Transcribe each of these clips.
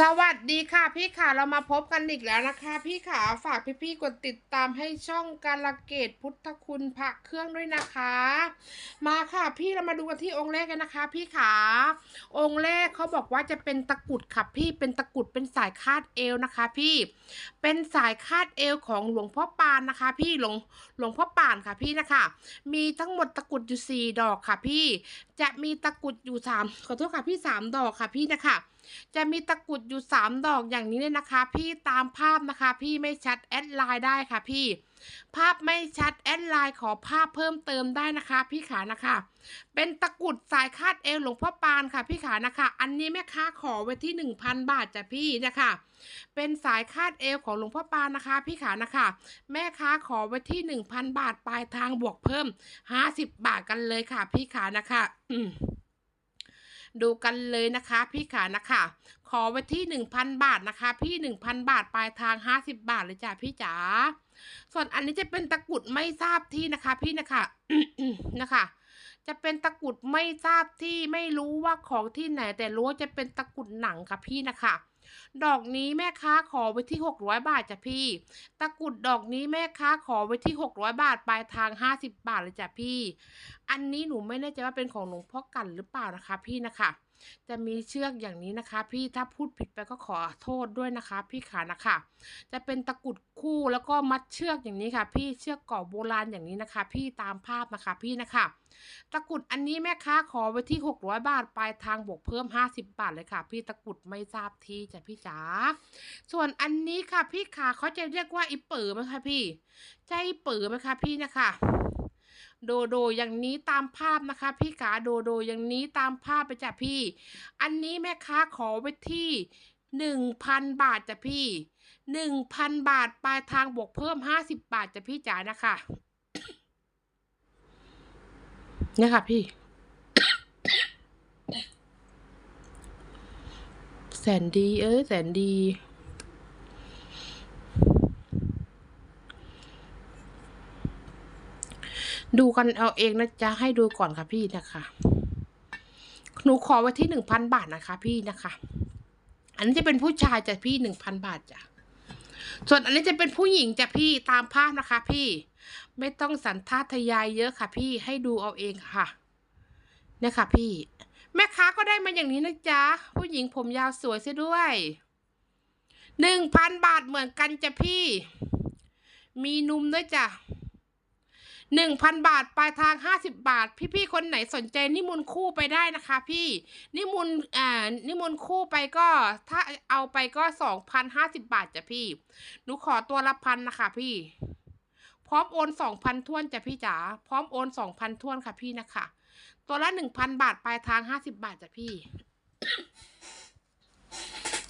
สวัสดีค่ะพี่ขาเรามาพบกันอีกแล้วนะคะ พี่ขาฝากพี่ๆกดติดตามให้ช่องการละเกตพุทธคุณพระเครื่องด้วยนะคะ มาค่ะพี่เรามาดูกันที่องค์แรกกันนะคะ พี่ขาองค์แรกเขาบอกว่าจะเป็นตะกุดค่ะพี่เป็นตะกุดเป็นสายคาดเอวนะคะ พี่เป็นสายคาดเอวของหลวงพ่อปานนะคะ พี่หลวงหลวงพ่อปานค่ะพี่นะคะ มีทั้งหมดตะกุดอยู่สี่ดอกค่ะพี่ จะมีตะกุดอยู่สามขอโทษค่ะพี่สามดอกค่ะพี่นะคะ จะมีตะกุดอยู่สามดอกอย่างนี้เลยนะคะ พี่ตามภาพนะคะ พี่ไม่ชัดแอดไลน์ได้ค่ะพี่ ภาพไม่ชัดแอดไลน์ขอภาพเพิ่มเติมได้นะคะ พี่ขานะคะ เป็นตะกุดสายคาดเอวหลวงพ่อปานค่ะ พี่ขานะคะ อันนี้แม่ค้าขอไว้ที่หนึ่งพันบาทจ้ะพี่นะคะเป็นสายคาดเอวของหลวงพ่อปานนะคะ พี่ขานะคะ แม่ค้าขอไว้ที่หนึ่งพันบาทปลายทางบวกเพิ่มห้าสิบบาทกันเลยค่ะ พี่ขานะคะอืม ดูกันเลยนะคะพี่ขานะคะ ขอไว้ที่หนึ่งพันบาทนะคะ พี่หนึ่งพันบาทปลายทางห้าสิบบาทเลยจ้ะพี่จ๋าส่วนอันนี้จะเป็นตะกุดไม่ทราบที่นะคะ พี่นะคะนะคะ จะเป็นตะกุดไม่ทราบที่ไม่รู้ว่าของที่ไหน แต่รู้ว่าจะเป็นตะกุดหนังค่ะพี่นะคะ ดอกนี้แม่ค้าขอไว้ที่หกร้อยบาทจ้ะพี่ ตะกรุดดอกนี้แม่ค้าขอไว้ที่หกร้อยบาทปลายทางห้าสิบบาทเลยจ้ะพี่ อันนี้หนูไม่แน่ใจว่าเป็นของหลวงพ่อกันหรือเปล่านะคะพี่นะคะจะมีเชือกอย่างนี้นะคะ พี่ถ้าพูดผิดไปก็ขอโทษด้วยนะคะ พี่ขานะคะ จะเป็นตะกรุดคู่แล้วก็มัดเชือกอย่างนี้ค่ะ พี่เชือกก่อโบราณอย่างนี้นะคะ พี่ตามภาพนะคะพี่นะคะ ตะกรุดอันนี้แม่ค้าขอไว้ที่หกร้อยบาทปลายทางบวกเพิ่มห้าสิบบาทเลยค่ะ พี่ตะกรุดไม่ทราบที่จ้ะพี่จ๋าส่วนอันนี้ค่ะ พี่ขาเขาจะเรียกว่าอีเป๋อไหมคะพี่ใช่อีเป๋อไหมคะพี่นะคะโดโดอย่างนี้ตามภาพนะคะ พี่ขาโดโดอย่างนี้ตามภาพไปจ้ะพี่ อันนี้แม่ค้าขอไว้ที่หนึ่งพันบาทจ้ะพี่หนึ่งพันบาทปลายทางบวกเพิ่มห้าสิบบาทจ้ะพี่จ๋านะคะ เนี่ยค่ะพี่ แสนดี เอ้ยแสนดี ดูกันเอาเองนะจ๊ะ ให้ดูก่อนค่ะพี่นะคะหนูขอไว้ที่หนึ่งพันบาทนะคะพี่นะคะ อันนี้จะเป็นผู้ชายจ้ะพี่หนึ่งพันบาทจ้ะ ส่วนอันนี้จะเป็นผู้หญิงจ้ะพี่ตามภาพนะคะพี่ ไม่ต้องสันทาทยายเยอะค่ะพี่ให้ดูเอาเองค่ะเนี่ยค่ะพี่ แม่ค้าก็ได้มาอย่างนี้นะจ๊ะ ผู้หญิงผมยาวสวยซะด้วยหนึ่งพันบาทเหมือนกันจ้ะพี่ มีนุ่มด้วยจ้ะหนึ่งพันบาทปลายทางห้าสิบบาท พี่ๆคนไหนสนใจนิมนต์คู่ไปได้นะคะ พี่นิมนต์อ่านิมนต์คู่ไปก็ ถ้าเอาไปก็สองพันห้าสิบบาทจ้ะพี่ หนูขอตัวละพันนะคะพี่ ร้อมโอนสองพันทวนจ้ะพี่จ๋าพร้อมโอนสองพันทวนค่ะพี่นะคะ ตัวละหนึ่งพันบาทปลายทางห้าสิบบาทจ้ะพี่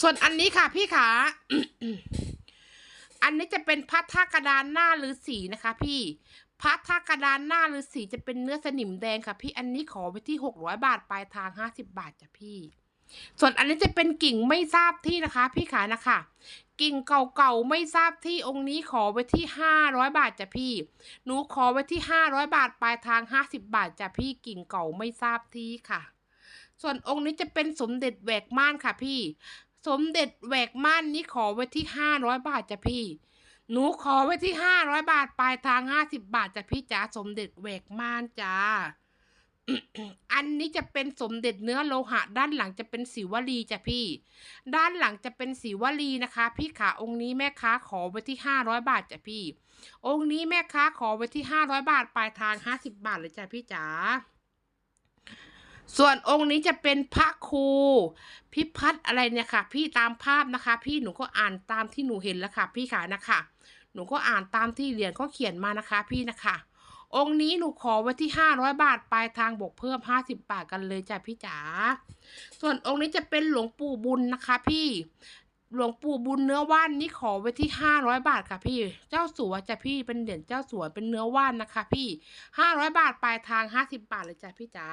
ส่วนอันนี้ค่ะพี่ขาอันนี้จะเป็นพัดท่ากระดานหน้าหรือสีนะคะ พี่พัดท่ากระดานหน้าหรือสีจะเป็นเนื้อสนิมแดงค่ะ พี่อันนี้ขอไปที่หกร้อยบาทปลายทางห้าสิบบาทจ้ะพี่ ส่วนอันนี้จะเป็นกิ่งไม่ทราบที่นะคะ พี่ขานะคะ กิ่งเก่าๆไม่ทราบที่องค์นี้ขอไว้ที่ห้าร้อยบาทจ้ะพี่ หนูขอไว้ที่ห้าร้อยบาทปลายทางห้าสิบบาทจ้ะพี่กิ่งเก่าไม่ทราบที่ค่ะ ส่วนองค์นี้จะเป็นสมเด็จแหวกม่านค่ะพี่ สมเด็จแหวกม่านนี้ขอไว้ที่ห้าร้อยบาทจ้ะพี่หนูขอไว้ที่ห้าร้อยบาทปลายทางห้าสิบบาทจ้ะพี่จ๋าสมเด็จแหวกม่านจ้า อันนี้จะเป็นสมเด็จเนื้อโลหะ ด้านหลังจะเป็นสิวลีจ้ะพี่ ด้านหลังจะเป็นสิวลีนะคะ พี่ขาองค์นี้แม่ค้าขอไว้ที่ห้าร้อยบาทจ้ะพี่ องค์นี้แม่ค้าขอไว้ที่ห้าร้อยบาทปลายทางห้าสิบบาทเลยจ้ะพี่จ๋าส่วนองค์นี้จะเป็นพระครูพิพัฒน์อะไรเนี่ยค่ะ พี่ตามภาพนะคะ พี่หนูก็อ่านตามที่หนูเห็นแล้วค่ะ พี่ขานะคะ หนูก็อ่านตามที่เหรียญเขาเขียนมานะคะ พี่นะคะ องค์นี้หนูขอไว้ที่ห้าร้อยบาทปลายทางบวกเพิ่มห้าสิบบาทกันเลยจ้ะพี่จ๋า ส่วนองค์นี้จะเป็นหลวงปู่บุญนะคะพี่ หลวงปู่บุญเนื้อว่านนี่ขอไว้ที่ห้าร้อยบาทค่ะพี่ เจ้าสัวจ้ะพี่ เป็นเหรียญเจ้าสัวเป็นเนื้อว่านนะคะ พี่ห้าร้อยบาทปลายทางห้าสิบบาทเลยจ้ะพี่จ๋า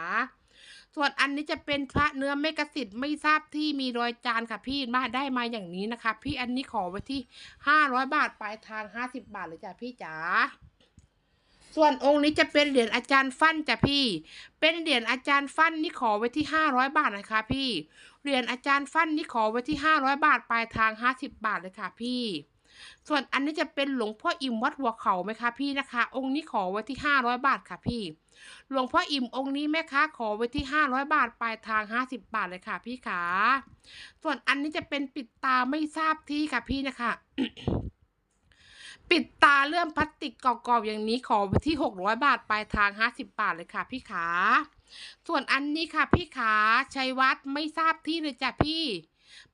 ส่วนอันนี้จะเป็นพระเนื้อเมกสิทธิ์ไม่ทราบที่มีรอยจานค่ะพี่มาได้มาอย่างนี้นะคะ พี่อันนี้ขอไว้ที่ห้าร้อยบาทปลายทางห้าสิบบาทเลยจ้ะพี่จ๋า ส่วนองค์นี้จะเป็นเหรียญอาจารย์ฟั่นจ้ะพี่ เป็นเหรียญอาจารย์ฟั่นนี่ขอไว้ที่ห้าร้อยบาทนะคะพี่ เหรียญอาจารย์ฟั่นนี่ขอไว้ที่ห้าร้อยบาทปลายทางห้าสิบบาทเลยค่ะพี่ ส่วนอันนี้จะเป็นหลวงพ่ออิ่มวัดหัวเขาไหมคะพี่นะคะ องค์นี้ขอไว้ที่ห้าร้อยบาทค่ะพี่ หลวงพ่ออิ่มองค์นี้แม่ค้าขอไว้ที่ห้าร้อยบาทปลายทางห้าสิบบาทเลยค่ะพี่ขา ส่วนอันนี้จะเป็นปิดตาไม่ทราบที่ค่ะพี่นะคะ ปิดตาเลื่อมพลาสติกกรอบๆอย่างนี้ขอไปที่หกร้อยบาทปลายทางห้าสิบบาทเลยค่ะพี่ขา ส่วนอันนี้ค่ะพี่ขาชัยวัดไม่ทราบที่เลยจ้ะพี่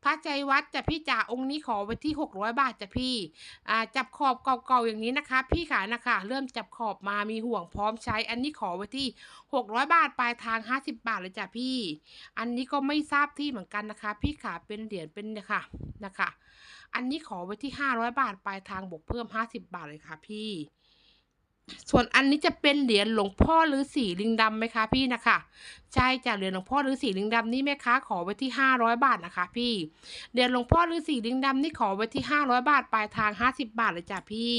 พระชัยวัดจะพี่จ๋าองค์นี้ขอไปที่หกร้อยบาทจ้ะพี่อ่าจับขอบเก่าๆอย่างนี้นะคะ พี่ขานะคะ เริ่มจับขอบมามีห่วงพร้อมใช้ อันนี้ขอไว้ที่หกร้อยบาทปลายทางห้าสิบบาทเลยจ้ะพี่ อันนี้ก็ไม่ทราบที่เหมือนกันนะคะ พี่ขาเป็นเหรียญเป็นเนี่ยค่ะนะคะ อันนี้ขอไว้ที่ห้าร้อยบาทปลายทางบวกเพิ่มห้าสิบบาทเลยค่ะพี่ ส่วนอันนี้จะเป็นเหรียญหลวงพ่อหรือสีลิงดำไหมคะพี่นะคะใช่จ้ะเหรียญหลวงพ่อหรือสีลิงดำนี่แม่ค้าขอไว้ที่ห้าร้อยบาทนะคะ พี่เหรียญหลวงพ่อหรือสีลิงดำนี่ขอไว้ที่ห้าร้อยบาทปลายทางห้าสิบบาทเลยจ้ะพี่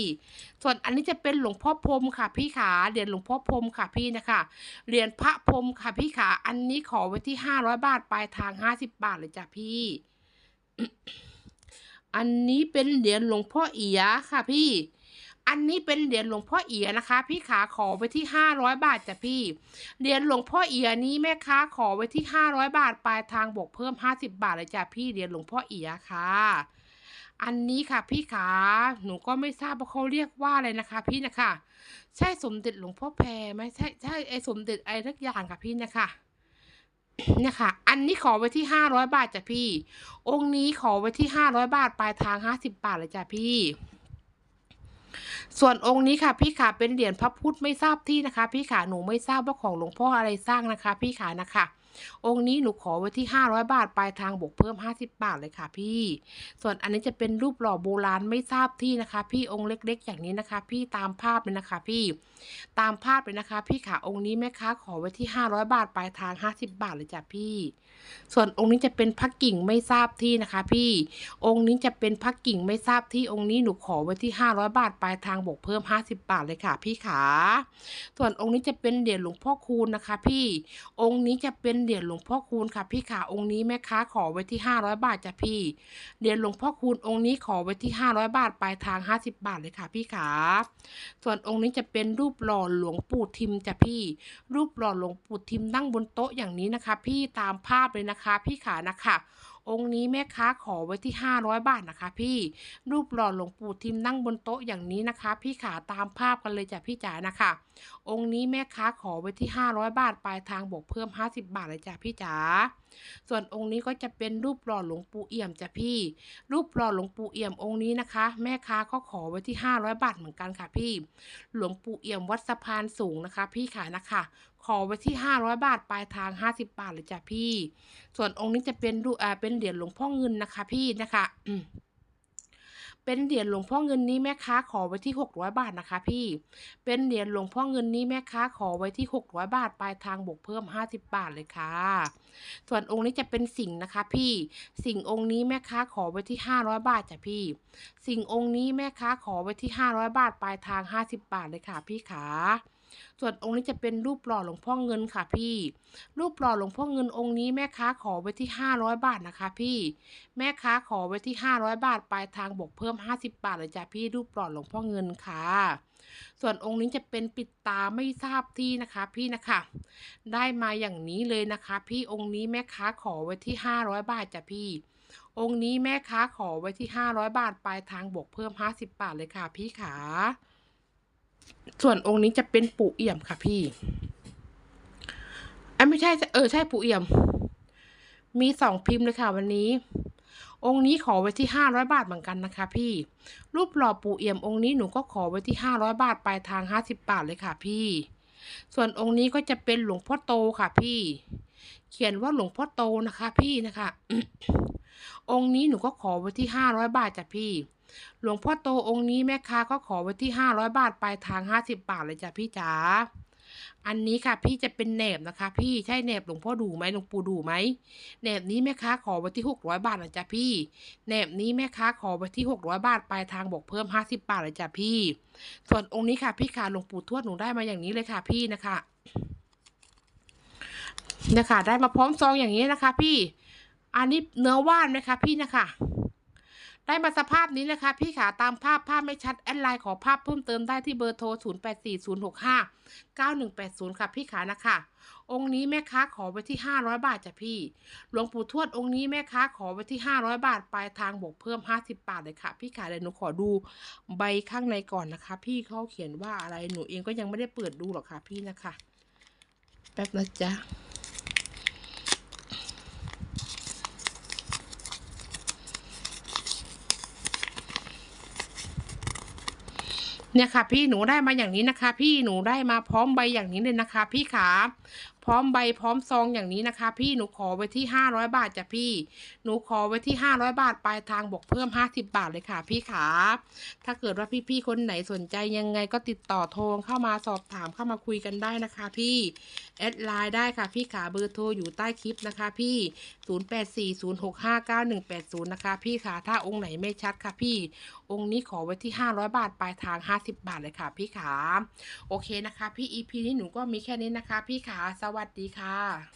ส่วนอันนี้จะเป็นหลวงพ่อพรมค่ะ พี่ขาเหรียญหลวงพ่อพรมค่ะพี่นะคะเหรียญพระพรมค่ะพี่ขาอันนี้ขอไว้ที่ห้าร้อยบาทปลายทางห้าสิบบาทเลยจ้ะพี่อันนี้เป็นเหรียญหลวงพ่อเอียค่ะพี่ อันนี้เป็นเหรียญหลวงพ่อเอียนะคะ พี่ขาขอไว้ที่ห้าร้อยบาทจ้ะพี่ เหรียญหลวงพ่อเอียนี้แม่ค้าขอไว้ที่ห้าร้อยบาทปลายทางบวกเพิ่มห้าสิบบาทเลยจ้ะพี่เหรียญหลวงพ่อเอียค่ะ อันนี้ค่ะพี่ขาหนูก็ไม่ทราบว่าเขาเรียกว่าอะไรนะคะ พี่นะคะ ใช่สมเด็จหลวงพ่อแพรไหมใช่ใช่ไอสมเด็จไอทักอย่างค่ะพี่นะคะเนี่ยค่ะ อันนี้ขอไว้ที่ห้าร้อยบาทจ้ะพี่ องค์นี้ขอไว้ที่ห้าร้อยบาท ปลายทางห้าสิบบาทเลยจ้ะพี่ ส่วนองค์นี้ค่ะพี่ขาเป็นเหรียญพระพุทธไม่ทราบที่นะคะ พี่ขาหนูไม่ทราบว่าของหลวงพ่ออะไรสร้างนะคะ พี่ขานะคะ องค์นี้หนูขอไว้ที่ห้าร้อยบาทปลายทางบวกเพิ่มห้าสิบบาทเลยค่ะพี่ ส่วนอันนี้จะเป็นรูปหล่อโบราณไม่ทราบที่นะคะ พี่องค์เล็ก ๆ อย่างนี้นะคะ พี่ตามภาพเลยนะคะพี่ ตามภาพเลยนะคะ พี่ขาองค์นี้แม่ค้าขอไว้ที่ห้าร้อยบาทปลายทางห้าสิบบาทเลยจ้ะพี่ ส่วนองค์นี้จะเป็นพักกิ่งไม่ทราบที่นะคะ พี่ องค์นี้จะเป็นพักกิ่งไม่ทราบที่องค์นี้หนูขอไว้ที่ห้าร้อยบาทปลายทางบวกเพิ่มห้าสิบบาทเลยค่ะ พี่ขา ส่วนองค์นี้จะเป็นเหรียญหลวงพ่อคูณนะคะ พี่ องค์นี้จะเป็นเหรียญหลวงพ่อคูณค่ะพี่ขาองค์นี้แม่ค้าขอไว้ที่ห้าร้อยบาทจ้ะพี่เหรียญหลวงพ่อคูณองค์นี้ขอไว้ที่ห้าร้อยบาทปลายทางห้าสิบบาทเลยค่ะพี่ขาส่วนองค์นี้จะเป็นรูปหล่อหลวงปู่ทิมจ้ะพี่ รูปหล่อหลวงปู่ทิมนั่งบนโต๊ะอย่างนี้นะคะ พี่ตามภาพเลยนะคะ พี่ขานะคะ องค์นี้แม่ค้าขอไว้ที่ห้าร้อยบาทนะคะ พี่รูปหล่อหลวงปู่ทิมนั่งบนโต๊ะอย่างนี้นะคะ พี่ขาตามภาพกันเลยจ้ะพี่จ๋านะคะ องค์นี้แม่ค้าขอไว้ที่ห้าร้อยบาทปลายทางบวกเพิ่มห้าสิบบาทเลยจ้ะพี่จ๋าส่วนองค์นี้ก็จะเป็นรูปหล่อหลวงปู่เอี่ยมจ้ะพี่ รูปหล่อหลวงปู่เอี่ยมองค์นี้นะคะ แม่ค้าก็ขอไว้ที่ห้าร้อยบาทเหมือนกันค่ะพี่ หลวงปู่เอี่ยมวัดสะพานสูงนะคะ พี่ขานะคะ ขอไว้ที่ห้าร้อยบาทปลายทางห้าสิบบาทเลยจ้ะพี่ ส่วนองค์นี้จะเป็นรูปอ่าเป็นเหรียญหลวงพ่อเงินนะคะ พี่นะคะ เป็นเหรียญหลวงพ่อเงินนี้แม่ค้าขอไว้ที่หกร้อยบาทนะคะ พี่ เป็นเหรียญหลวงพ่อเงินนี้แม่ค้าขอไว้ที่หกร้อยบาทปลายทางบวกเพิ่มห้าสิบบาทเลยค่ะ ส่วนองค์นี้จะเป็นสิงห์นะคะ พี่ สิงห์องค์นี้แม่ค้าขอไว้ที่ห้าร้อยบาทจ้ะพี่ สิงห์องค์นี้แม่ค้าขอไว้ที่ห้าร้อยบาทปลายทางห้าสิบบาทเลยค่ะ พี่ขา ส่วนองค์นี้จะเป็นรูปหล่อหลวงพ่อเงินค่ะพี่ รูปหล่อหลวงพ่อเงินองค์นี้แม่ค้าขอไว้ที่ห้าร้อยบาทนะคะพี่ แม่ค้าขอไว้ที่ห้าร้อยบาทปลายทางบวกเพิ่มห้าสิบบาทเลยจ้ะพี่รูปหล่อหลวงพ่อเงินค่ะ ส่วนองค์นี้จะเป็นปิดตาไม่ทราบที่นะคะพี่นะคะ ได้มาอย่างนี้เลยนะคะ พี่องค์นี้แม่ค้าขอไว้ที่ห้าร้อยบาทจ้ะพี่องค์นี้แม่ค้าขอไว้ที่ห้าร้อยบาท ปลายทางบวกเพิ่มห้าสิบบาทเลยค่ะพี่ขา ส่วนองค์นี้จะเป็นปู่เอี่ยมค่ะพี่อะไม่ใช่เออใช่ปู่เอี่ยม มีสองพิมพ์เลยค่ะวันนี้ องค์นี้ขอไว้ที่ห้าร้อยบาทเหมือนกันนะคะ พี่ รูปหล่อปู่เอี่ยมองค์นี้หนูก็ขอไว้ที่ห้าร้อยบาทปลายทางห้าสิบบาทเลยค่ะ พี่ ส่วนองค์นี้ก็จะเป็นหลวงพ่อโตค่ะ พี่ เขียนว่าหลวงพ่อโตนะคะ พี่นะคะ องค์นี้หนูก็ขอไว้ที่ห้าร้อยบาทจ้ะพี่ หลวงพ่อโตองค์นี้แม่ค้าก็ขอไว้ที่ห้าร้อยบาทปลายทางห้าสิบบาทเลยจ้ะพี่จ๋าอันนี้ค่ะ พี่จะเป็นแหนบนะคะ พี่ใช่แหนบหลวงพ่อดูไหมหลวงปู่ดูไหมแหนบนี้แม่ค้าขอไว้ที่หกร้อยบาทนะจ๊ะพี่แหนบนี้แม่ค้าขอไว้ที่หกร้อยบาทปลายทางบอกเพิ่มห้าสิบบาทเลยจ้ะพี่ ส่วนองค์นี้ค่ะ พี่ขาหลวงปู่ทวดหนูได้มาอย่างนี้เลยค่ะ พี่นะคะนะคะได้มาพร้อมซองอย่างนี้นะคะ พี่ อันนี้เนื้อว่านไหมคะพี่นะคะ ได้มาสภาพนี้เลยค่ะพี่ขาตามภาพภาพไม่ชัด แอดไลน์ขอภาพเพิ่มเติมได้ที่เบอร์โทร 0 8 4 0 6 5 9 1 8 0 ค่ะพี่ขานะคะ องค์นี้แม่ค้าขอไว้ที่ 500 บาทจ้ะพี่หลวงปู่ทวดองค์นี้แม่ค้าขอไว้ที่ 500 บาทปลายทางบวกเพิ่ม 50 บาทเลยค่ะ พี่ขาเดี๋ยวหนูขอดูใบข้างในก่อนนะคะ พี่เขาเขียนว่าอะไรหนูเองก็ยังไม่ได้เปิดดูหรอกค่ะพี่นะคะ แป๊บนะจ๊ะ เนี่ยค่ะพี่หนูได้มาอย่างนี้นะคะ พี่หนูได้มาพร้อมใบอย่างนี้เลยนะคะ พี่ขา พร้อมใบพร้อมซองอย่างนี้นะคะ พี่หนูขอไว้ที่ห้าร้อยบาทจ้ะพี่ หนูขอไว้ที่ห้าร้อยบาทปลายทางบวกเพิ่มห้าสิบบาทเลยค่ะ พี่ขาถ้าเกิดว่าพี่ๆคนไหนสนใจยังไงก็ติดต่อโทรเข้ามาสอบถามเข้ามาคุยกันได้นะคะ พี่แอดไลน์ได้ค่ะพี่ขาเบอร์โทรอยู่ใต้คลิปนะคะ พี่ 0840659180 นะคะ พี่ขาถ้าองค์ไหนไม่ชัดค่ะพี่ องค์นี้ขอไว้ที่ 500 บาทปลายทาง 50 บาทเลยค่ะ พี่ขาโอเคนะคะ พี่ EP นี้หนูก็มีแค่นี้นะคะ พี่ขาสววัสดีค่ะ